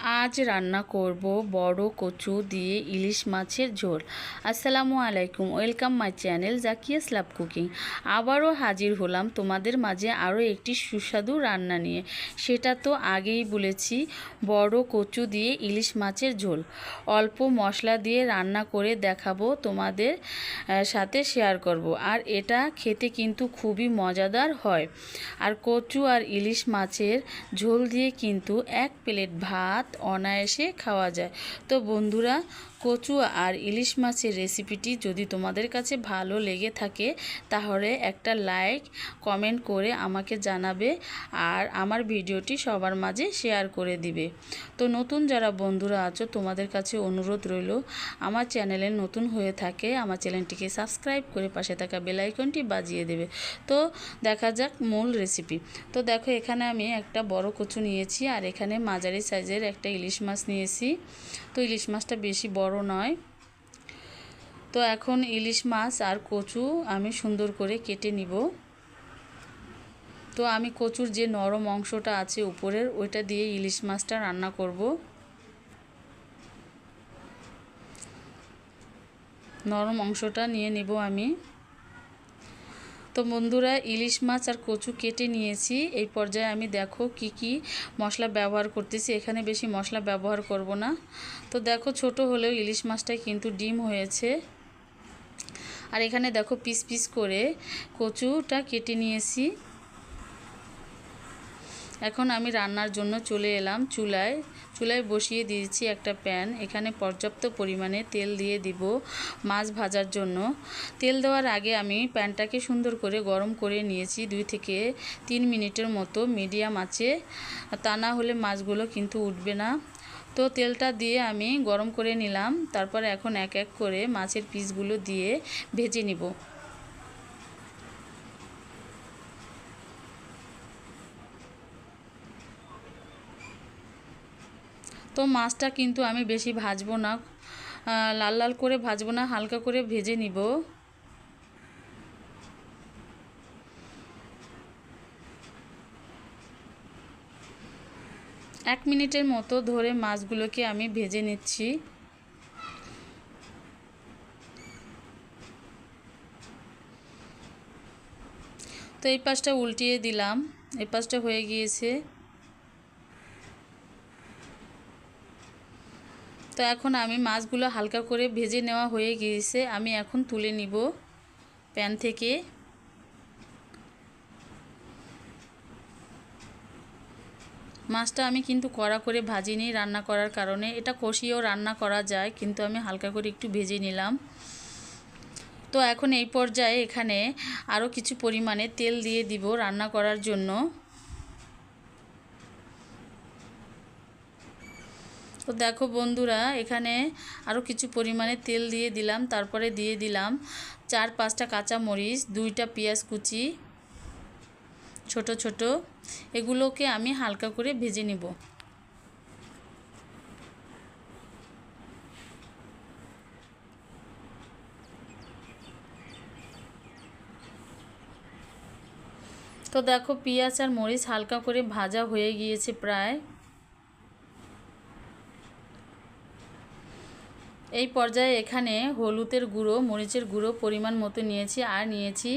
আজ রান্না করব বড় কচু দিয়ে ইলিশ মাছের ঝোল। আসসালামু আলাইকুম, welcome my channel Zakia slab cooking. আবারও হাজির হলাম তোমাদের মাঝে আরও একটি সুস্বাদু রান্না নিয়ে। সেটা তো আগেই বলেছি, বড় কচু দিয়ে ইলিশ মাছের ঝোল। অল্প মশলা দিয়ে রান্না করে দেখাবো তোমাদের সাথে শেয়ার করব। আর এটা খেতে কিন্তু খুবই মজাদার হয়। আর কচু আর ইলিশ মাছের ঝোল দিয়ে কিন্তু এক প্লেট ভাত অনায়াসে খাওয়া যায়। তো বন্ধুরা কচু আর ইলিশ মাছের রেসিপিটি যদি তোমাদের কাছে ভালো লেগে থাকে, তাহলে একটা লাইক, কমেন্ট করে আমাকে জানাবে আর আমার ভিডিওটি সবার মাঝে শেয়ার করে দিবে। তো নতুন যারা বন্ধুরা আছো, তোমাদের কাছে অনুরোধ রইল, আমার চ্যানেলে নতুন হয়ে থাকে, আমার চ্যানেলটিকে সাবস্ক্রাইব করে পাশে থাকা বেলাইকনটি বাজিয়ে দেবে। তো দেখা যাক মূল রেসিপি। তো দেখো, এখানে আমি একটা বড় কচু নিয়েছি আর এখানে মাঝারি সাইজের একটা ইলিশ মাছ নিয়েছি। তো ইলিশ মাছটা বেশি বড় নয়। তো এখন ইলিশ মাছ আর কচু আমি সুন্দর করে কেটে নিব। তো আমি কচুর যে নরম অংশটা আছে উপরের, ওইটা দিয়ে ইলিশ মাছটা রান্না করব। নরম অংশটা নিয়ে নিব আমি। তো বন্ধুরা, ইলিশ মাছ আর কচু কেটে নিয়েছি। এই পর্যায়ে আমি দেখো কি কি মশলা ব্যবহার করতেছি। এখানে বেশি মশলা ব্যবহার করব না। তো দেখো, ছোট হলেও ইলিশ মাছটায় কিন্তু ডিম হয়েছে। আর এখানে দেখো পিস পিস করে কচুটা কেটে নিয়েছি। এখন আমি রান্নার জন্য চলে এলাম চুলায়। চুলায় বসিয়ে দিয়েছি একটা প্যান। এখানে পর্যাপ্ত পরিমাণে তেল দিয়ে দিব মাছ ভাজার জন্য। তেল দেওয়ার আগে আমি প্যানটাকে সুন্দর করে গরম করে নিয়েছি দুই থেকে তিন মিনিটের মতো, মিডিয়াম আছে। তা না হলে মাছগুলো কিন্তু উঠবে না। তো তেলটা দিয়ে আমি গরম করে নিলাম। তারপর এখন এক এক করে মাছের পিসগুলো দিয়ে ভেজে নিব। তো মাছটা কিন্তু আমি বেশি ভাজবো না। লাল লাল করে ভাজবো না, হালকা করে ভেজে নিব। এক মিনিটের মতো ধরে মাছগুলোকে আমি ভেজে নিচ্ছি। তো এই পাশটা উল্টিয়ে দিলাম, এই পাশটা হয়ে গিয়েছে। তো এখন আমি মাছগুলো হালকা করে ভেজে নেওয়া হয়ে গিয়েছে, আমি এখন তুলে নিব প্যান থেকে। মাছটা আমি কিন্তু কড়া করে ভাজিনি রান্না করার কারণে, এটা কষিয়েও রান্না করা যায়, কিন্তু আমি হালকা করে একটু ভেজে নিলাম। তো এখন এই পর্যায়ে এখানে আরও কিছু পরিমাণে তেল দিয়ে দিব রান্না করার জন্য। তো দেখো বন্ধুরা, এখানে আরও কিছু পরিমাণে তেল দিয়ে দিলাম, তারপরে দিয়ে দিলাম চার পাঁচটা কাঁচা মরিচ দুইটা পেঁয়াজ কুচি, ছোট ছোট, এগুলোকে আমি হালকা করে ভেজে নিব। তো দেখো পেঁয়াজ আর মরিচ হালকা করে ভাজা হয়ে গিয়েছে প্রায়। এই পর্যায়ে এখানে হলুদের গুঁড়ো, মরিচের গুঁড়ো পরিমাণ মতো নিয়েছি আর নিয়েছি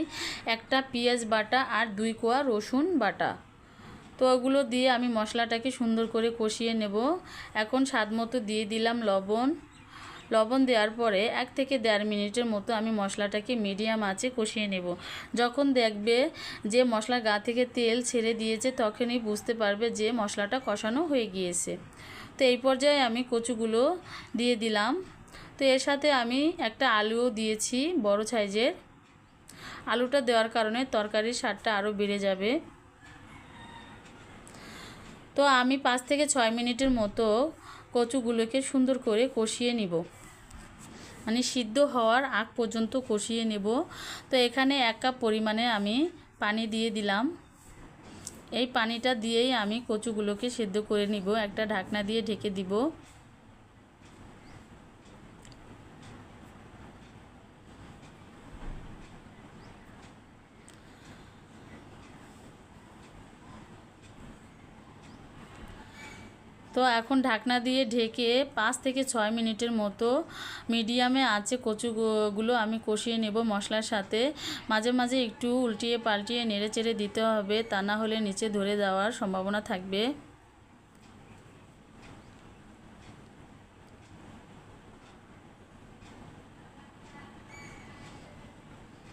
একটা পেঁয়াজ বাটা আর দুই কোয়া রসুন বাটা। তো ওগুলো দিয়ে আমি মশলাটাকে সুন্দর করে কষিয়ে নেব। এখন স্বাদ মতো দিয়ে দিলাম লবণ। লবণ দেওয়ার পরে এক থেকে দেড় মিনিটের মতো আমি মশলাটাকে মিডিয়াম আঁচে কষিয়ে নেব। যখন দেখবে যে মশলা গা থেকে তেল ছেড়ে দিয়েছে, তখনই বুঝতে পারবে যে মশলাটা কষানো হয়ে গিয়েছে। তো এই পর্যায়ে আমি কচুগুলো দিয়ে দিলাম। তো এর সাথে আমি একটা আলুও দিয়েছি বড় সাইজের। আলুটা দেওয়ার কারণে তরকারির স্বাদটা আরও বেড়ে যাবে। তো আমি পাঁচ থেকে ছয় মিনিটের মতো কচুগুলোকে সুন্দর করে কষিয়ে নিব। মানে সিদ্ধ হওয়ার আগ পর্যন্ত কষিয়ে নেব। তো এখানে এক কাপ পরিমাণে আমি পানি দিয়ে দিলাম। এই পানিটা দিয়েই আমি কচুগুলোকে সেদ্ধ করে নিব। একটা ঢাকনা দিয়ে ঢেকে দিব। তো এখন ঢাকনা দিয়ে ঢেকে পাঁচ থেকে ছয় মিনিটের মতো মিডিয়ামে আছে কচুগুলো আমি কষিয়ে নেব মশলার সাথে। মাঝে মাঝে একটু উল্টিয়ে পাল্টিয়ে নেড়ে চেড়ে দিতে হবে, তা না হলে নিচে ধরে যাওয়ার সম্ভাবনা থাকবে।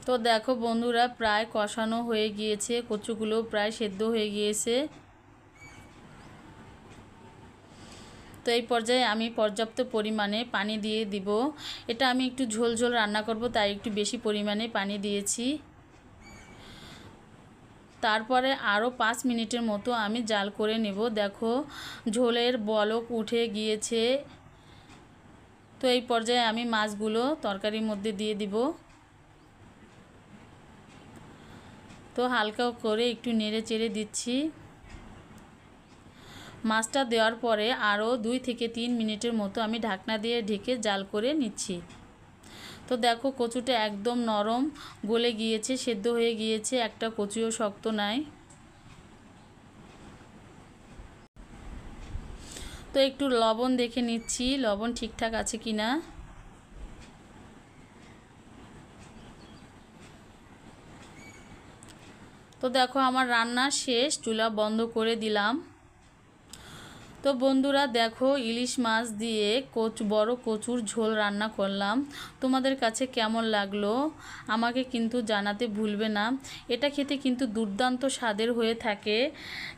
তো দেখো বন্ধুরা, প্রায় কষানো হয়ে গিয়েছে, কচুগুলো প্রায় সেদ্ধ হয়ে গিয়েছে তো এই পর্যায়ে আমি পর্যাপ্ত পরিমাণে পানি দিয়ে দিব। এটা আমি একটু ঝোল ঝোল রান্না করব, তাই একটু বেশি পরিমাণে পানি দিয়েছি। তারপরে আরও পাঁচ মিনিটের মতো আমি জাল করে নেব। দেখো, ঝোলের বলক উঠে গিয়েছে। তো এই পর্যায়ে আমি মাছগুলো তরকারির মধ্যে দিয়ে দিব। তো হালকা করে একটু নেড়ে চেড়ে দিচ্ছি। মাছটা দেওয়ার পরে আরও দুই থেকে তিন মিনিটের মতো আমি ঢাকনা দিয়ে ঢেকে জাল করে নিচ্ছি। তো দেখো কচুটা একদম নরম, গলে গিয়েছে, সেদ্ধ হয়ে গিয়েছে, একটা কচুও শক্ত নাই। তো একটু লবণ দেখে নিচ্ছি, লবণ ঠিকঠাক আছে কি না। তো দেখো আমার রান্না শেষ, চুলা বন্ধ করে দিলাম। তো বন্ধুরা দেখো ইলিশ মাছ দিয়ে কচু, বড় কচুর ঝোল রান্না করলাম। তোমাদের কাছে কেমন লাগল আমাকে কিন্তু জানাতে ভুলবে না। এটা খেতে কিন্তু দুর্দান্ত স্বাদের হয়ে থাকে।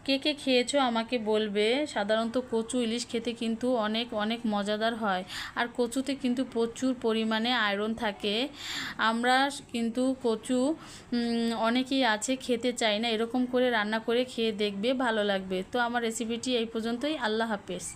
কে কে খেয়েছো আমাকে বলবে। সাধারণত কচু ইলিশ খেতে কিন্তু অনেক অনেক মজাদার হয়। আর কচুতে কিন্তু প্রচুর পরিমাণে আয়রন থাকে। আমরা কিন্তু কচু অনেকেই আছে, খেতে চাই না। এরকম করে রান্না করে খেয়ে দেখবে, ভালো লাগবে। তো আমার রেসিপিটি এই পর্যন্তই। আল্লাহ হাফেজ।